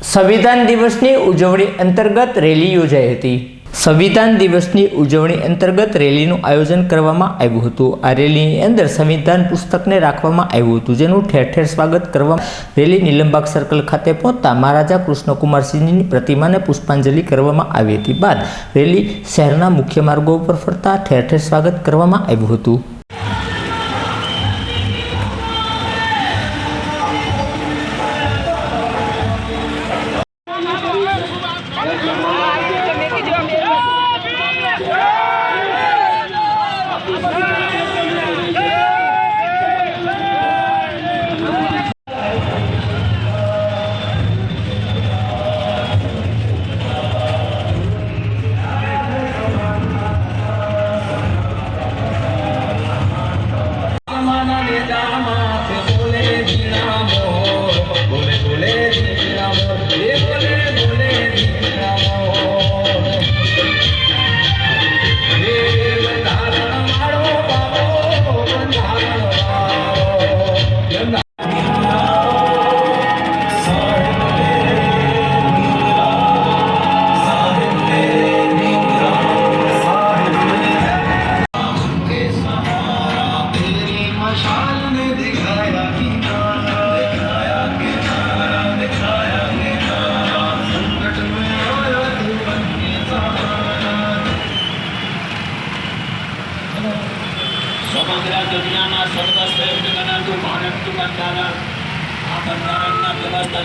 સંવિધાન દિવસની ઉજવણી અંતર્ગત રેલી યોજાઈ હતી. સંવિધાન દિવસની ઉજવણી અંતર્ગત રેલીનું આયોજન કરવામાં આવ્યું હતું. આ રેલીની અંદર સંવિધાન પુસ્તકને રાખવામાં આવ્યું હતું, જેનું ઠેર ઠેર સ્વાગત કરવા રેલી નીલમબાગ સર્કલ ખાતે પહોંચતા મહારાજા કૃષ્ણકુમારસિંહની પ્રતિમાને પુષ્પાંજલિ કરવામાં આવી હતી. બાદ રેલી શહેરના મુખ્ય માર્ગો ઉપર ફરતા ઠેર ઠેર સ્વાગત કરવામાં આવ્યું હતું. Rama સમગ્ર દુનિયામાં સર્વશ્રેષ્ઠ ગણાતું ભારત બંધારણ આ બંધારણના વ્યવસ્થા